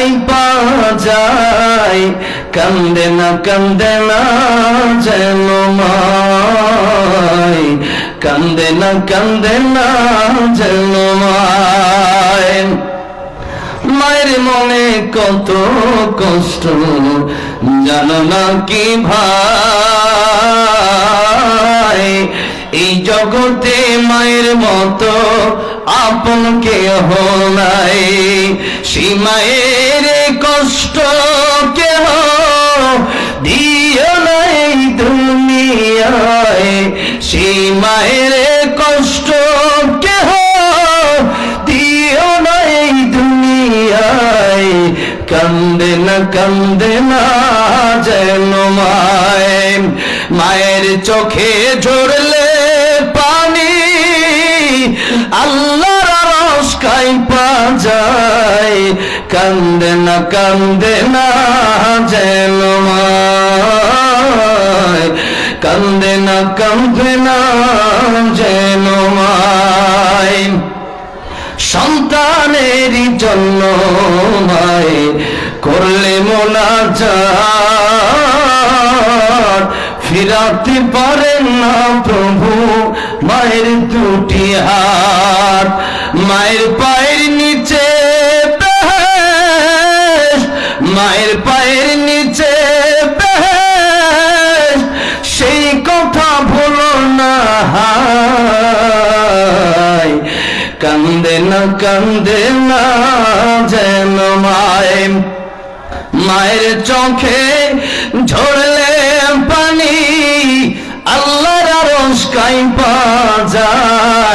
কাইপা যায় কান্দে না কান্দে না যেন মায়। কান্দে না কান্দে না যেন মায়। মায়ের মনে কত কষ্ট, জানো না কি ভাই। এই জগতে মায়ের মতো আপন কেহ নাই। সেই মায়ের কষ্ট কেহ দিও নাই দুনিয়ায়। সেই মায়ের কষ্ট কেহ দিও নাই দুনিয়ায়। কান্দে না কান্দে না যেন মায়। মায়ের চোখে ঝরলে যায়, কান্দে না কান্দে না যেন কান্দে না কান্দে না যেন সন্তানের জন্য মায় করলে মোনাজাত। ফিরাতে পারেন না প্রভু, মায়ের দুটি হাত। মায়ের পায়ের কান্দে না কান্দে না যেন মায়। মায়ের চোখে ঝরলে পানি আল্লাহর আরশ কাইপা যায়।